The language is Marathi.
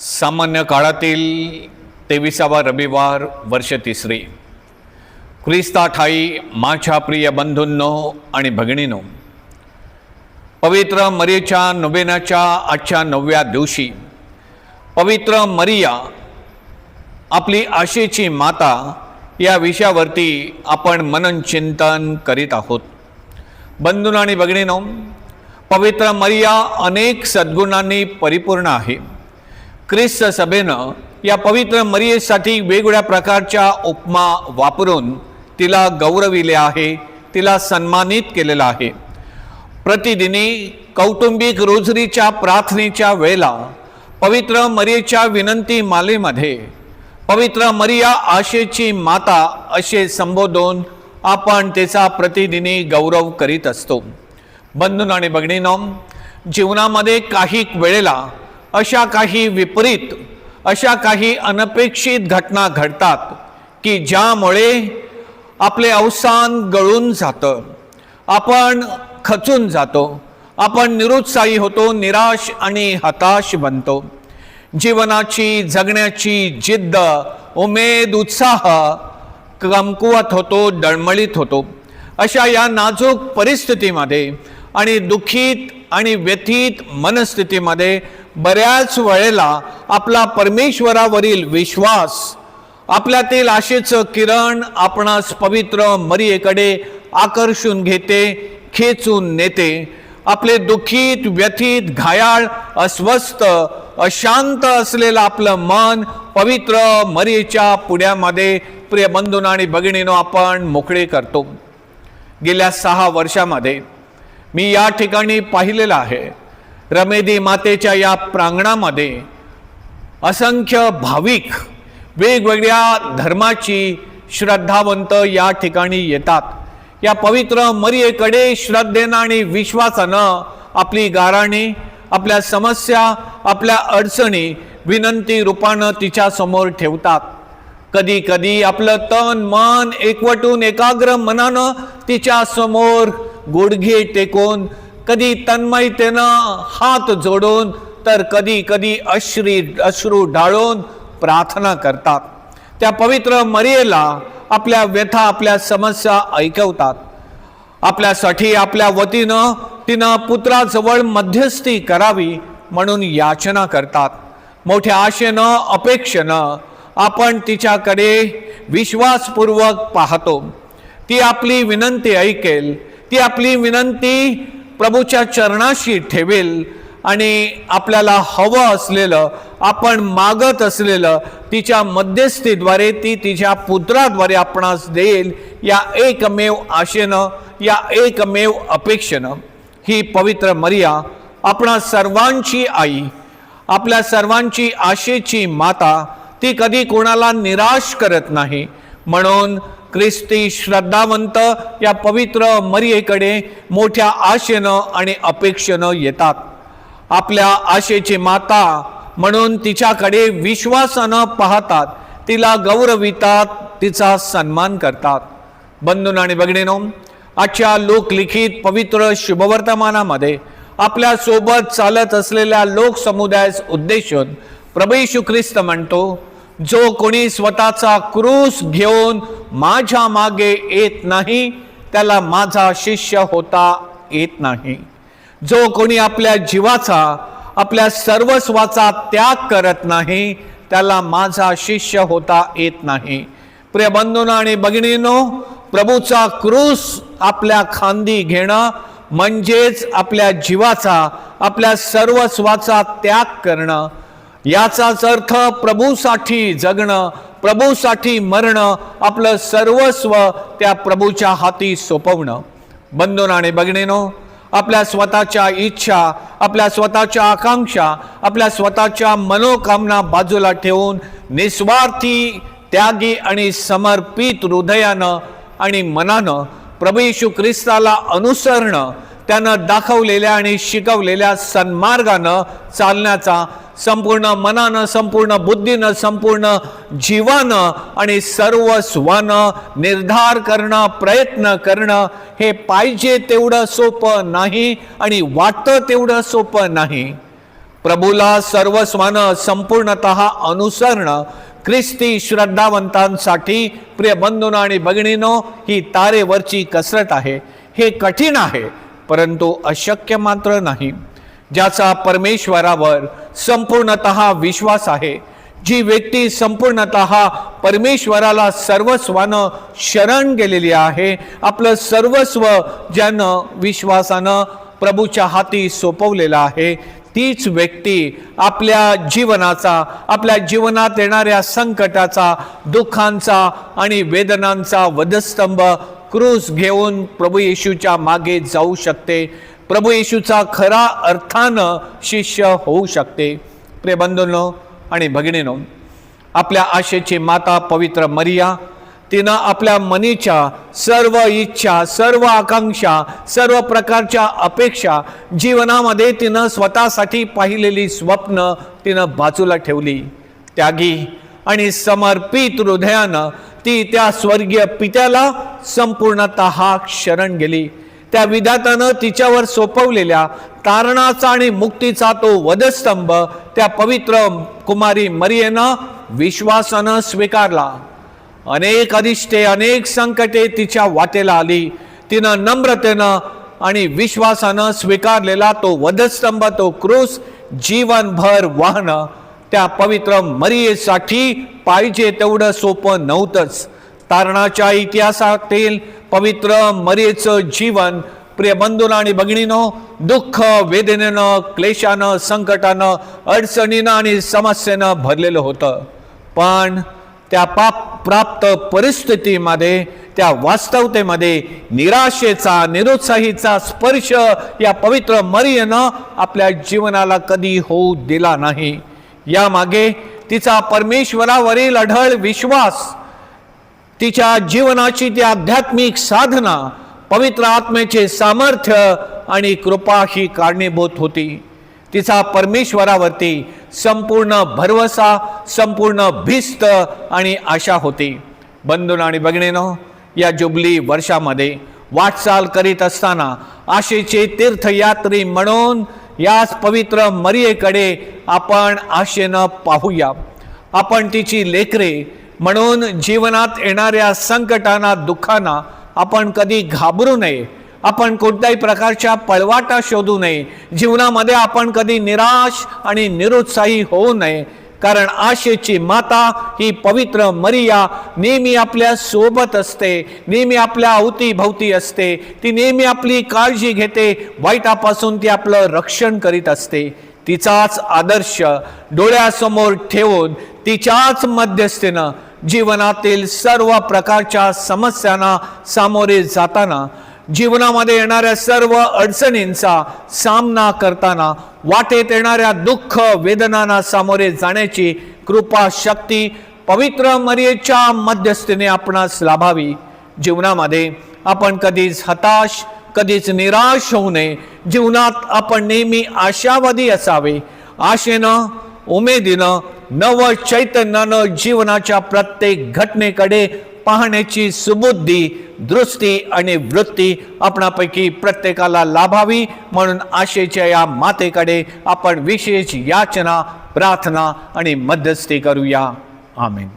सामान्य काळातील तेविसावा रविवार वर्ष तिसरी. ख्रिस्ता ठाई माझ्या प्रिय बंधूंनो आणि भगिनीनो पवित्र मरियाच्या नोबेनाच्या आजच्या नवव्या दिवशी पवित्र मरिया आपली आशेची माता या विषयावरती आपण मनन चिंतन करीत आहोत. बंधून आणि भगिनीनो पवित्र मरिया अनेक सद्गुणांनी परिपूर्ण आहे. ख्रिस्त सभेनं या पवित्र मरियेसाठी वेगवेगळ्या प्रकारच्या उपमा वापरून तिला गौरविले आहे तिला सन्मानित केलेलं आहे. प्रतिदिनी कौटुंबिक रोजरीच्या प्रार्थनेच्या वेळेला पवित्र मरियेच्या विनंती मालेमध्ये पवित्र मरिया आशेची माता असे संबोधून आपण त्याचा प्रतिदिनी गौरव करीत असतो. बंधून आणि बघणीनं जीवनामध्ये काही वेळेला अशा काही विपरीत अशा काही अनपेक्षित घटना घडतात की ज्यामुळे आपले अवसान गळून जातं आपण खचून जातो आपण निरुत्साही होतो निराश आणि हताश बनतो. जीवनाची जगण्याची जिद्द उमेद उत्साह कमकुवत होतो डळमळीत होतो. अशा या नाजूक परिस्थितीमध्ये आणि दुःखीत आणि व्यथित मनस्थितीमध्ये बऱ्याच वेळेला आपला परमेश्वरावरील विश्वास आपल्यातील आशेचं किरण आपणास पवित्र मरियेकडे आकर्षून घेते खेचून नेते. आपले दुःखीत व्यथित घायाळ अस्वस्थ अशांत असलेलं आपलं मन पवित्र मरीच्या पुण्यामध्ये प्रिय बंधून आणि भगिनीनो आपण मोकळे करतो. गेल्या सहा वर्षामध्ये मी या ठिकाणी पाहिलेलं आहे. रमेदी मातेच्या या प्रांगणामध्ये असंख्य भाविक वेगवेगळ्या धर्माची श्रद्धावंत या ठिकाणी येतात. या पवित्र मरियेकडे श्रद्धेनं आणि विश्वासानं आपली गाराणी आपल्या समस्या आपल्या अडचणी विनंती रूपानं तिच्यासमोर ठेवतात. कधी कधी आपलं तन मन एकवटून एकाग्र मनानं तिच्या समोर गुडघे टेकून कधी तन्मयतेनं हात जोडून तर कधी कधी अश्री अश्रू डाळून प्रार्थना करतात. त्या पवित्र मरियेला आपल्या व्यथा आपल्या समस्या ऐकवतात. आपल्यासाठी आपल्या वतीनं तिनं पुत्राजवळ मध्यस्थी करावी म्हणून याचना करतात. मोठ्या आशेनं अपेक्षेनं आपण तिच्याकडे विश्वासपूर्वक पाहतो. ती आपली विनंती ऐकेल. ती आपली विनंती प्रभूच्या चरणाशी ठेवेल आणि आपल्याला हवं असलेलं आपण मागत असलेलं तिच्या मध्यस्थीद्वारे ती तिच्या पुत्राद्वारे आपणास देईल या एकमेव आशेनं या एकमेव अपेक्षेनं. ही पवित्र मरिया आपणा सर्वांची आई आपल्या सर्वांची आशेची माता ती कधी कोणाला निराश करत नाही. म्हणून ख्रिस्ती श्रद्धावंत या पवित्र मरियेकडे मोठ्या आशेनं आणि अपेक्षेनं येतात. आपल्या आशेची माता म्हणून तिच्याकडे विश्वासानं पाहतात. तिला गौरवितात तिचा सन्मान करतात. बंधून आणि बघणेनो आजच्या लोकलिखित पवित्र शुभवर्तमानामध्ये आपल्यासोबत चालत असलेल्या लोकसमुदायास उद्देशून प्रभू ख्रिस्त म्हणतो जो कोणी स्वतःचा क्रूस घेऊन माझ्या मागे येत नाही त्याला माझा शिष्य होता येत नाही. जो कोणी आपल्या जीवाचा आपल्या सर्वस्वाचा त्याग करत नाही त्याला माझा शिष्य होता येत नाही. प्रिय बंधून आणि भगिनीनो प्रभूचा क्रूस आपल्या खांदी घेणं म्हणजेच आपल्या जीवाचा आपल्या सर्वस्वाचा त्याग करणं याचाच अर्थ प्रभूसाठी जगणं प्रभूसाठी मरणं आपलं सर्वस्व त्या प्रभूच्या हाती सोपवणं. बंधून आणि बघणेनो आपल्या स्वतःच्या इच्छा आपल्या स्वतःच्या आकांक्षा आपल्या स्वतःच्या मनोकामना बाजूला ठेवून निस्वार्थी त्यागी आणि समर्पित हृदयानं आणि मनानं प्रभू येशू ख्रिस्ताला अनुसरणं त्यानं दाखवलेल्या आणि शिकवलेल्या सन्मार्गानं चालण्याचा संपूर्ण मनानं संपूर्ण बुद्धीनं संपूर्ण जीवानं आणि सर्वस्वानं निर्धार करणं प्रयत्न करणं हे पाहिजे तेवढं सोपं नाही आणि वाटतं तेवढं सोपं नाही. प्रभूला सर्वस्वानं संपूर्णत अनुसरणं ख्रिस्ती श्रद्धावंतांसाठी प्रिय बंधून आणि भगिनीनो ही तारेवरची कसरत आहे. हे कठीण आहे परंतु अशक्य मात्र नाही. ज्याचा परमेश्वरावर संपूर्णत विश्वास आहे. जी व्यक्ती संपूर्णत परमेश्वराला सर्वस्वानं शरण गेलेली आहे आपलं सर्वस्व ज्यानं विश्वासानं प्रभूच्या हाती सोपवलेलं आहे तीच व्यक्ती आपल्या जीवनाचा आपल्या जीवनात येणाऱ्या संकटाचा दुःखांचा आणि वेदनांचा वधस्तंभ क्रूस घेऊन प्रभू येशूच्या मागे जाऊ शकते. प्रभू येशूचा खरा अर्थानं शिष्य होऊ शकते. प्रेबंधूंनो आणि भगिनीनो आपल्या आशेची माता पवित्र मरिया तिनं आपल्या मनीच्या सर्व इच्छा सर्व आकांक्षा सर्व प्रकारच्या अपेक्षा जीवनामध्ये तिनं स्वतःसाठी पाहिलेली स्वप्न तिनं बाजूला ठेवली. त्यागी आणि समर्पित हृदयानं ती त्या स्वर्गीय पित्याला संपूर्णत शरण गेली. त्या विधातानं तिच्यावर सोपवलेल्या तारणाचा आणि मुक्तीचा तो वधस्तंभ त्या पवित्र कुमारी मरियेनं विश्वासानं स्वीकारला. अनेक अरिष्टे अनेक संकटे तिच्या वाटेला आली. तिनं नम्रतेनं आणि विश्वासानं स्वीकारलेला तो वधस्तंभ तो क्रूस जीवनभर वाहनं त्या पवित्र मरियेसाठी पाहिजे तेवढं सोपं नव्हतंच. तारणाच्या इतिहासातील पवित्र मरियेचं जीवन. प्रिय बंधून आणि भगिनीनो दुःख वेदनेनं क्लेशानं संकटानं अडचणीनं आणि समस्येनं भरलेलं होतं. पण त्या पाप प्राप्त परिस्थितीमध्ये त्या वास्तवतेमध्ये निराशेचा निरुत्साहीचा स्पर्श या पवित्र मरियनं आपल्या जीवनाला कधी होऊ दिला नाही. यामागे तिचा परमेश्वरावरील अढळ विश्वास तिच्या जीवनाची ती आध्यात्मिक साधना पवित्र आत्मेचे सामर्थ्य आणि कृपा ही कारणीभूत होती. तिचा परमेश्वरावरती संपूर्ण भरवसा संपूर्ण भिस्त आणि आशा होती. बंधून आणि बघणेनं या जुबली वर्षामध्ये वाटचाल करीत असताना आशेचे तीर्थयात्री म्हणून याच पवित्र मरियेकडे आपण आशेनं पाहूया. आपण तिची लेकरे म्हणून जीवनात येणाऱ्या संकटांना दुःखांना आपण कधी घाबरू नये. आपण कोणत्याही प्रकारच्या पळवाटा शोधू नये. जीवनामध्ये आपण कधी निराश आणि निरुत्साही होऊ नये. कारण आशेची माता ही पवित्र मरिया नेहमी आपल्यासोबत असते. नेहमी आपल्या अवतीभवती असते. ती नेहमी आपली काळजी घेते. वाईटापासून ती आपलं रक्षण करीत असते. तिचाच आदर्श डोळ्यासमोर ठेवून तिच्याच मध्यस्थीनं जीवनातील सर्व प्रकारच्या समस्यांना सामोरे जाताना जीवनामध्ये येणाऱ्या सर्व अडचणींचा सामना करताना वाटेत येणाऱ्या दुःख वेदनांना सामोरे जाण्याची कृपा शक्ती पवित्र मर्येच्या मध्यस्थीने आपणास लाभावी. जीवनामध्ये आपण कधीच हताश कधीच निराश होऊ नये. जीवनात आपण नेहमी आशावादी असावे. आशेनं उमेदीनं नव चैतन्यानं जीवनाच्या प्रत्येक घटनेकडे पाहण्याची सुबुद्धी दृष्टी आणि वृत्ती आपणापैकी प्रत्येकाला लाभावी म्हणून आशेच्या या मातेकडे आपण विशेष याचना प्रार्थना आणि मध्यस्थी करूया. आमेन.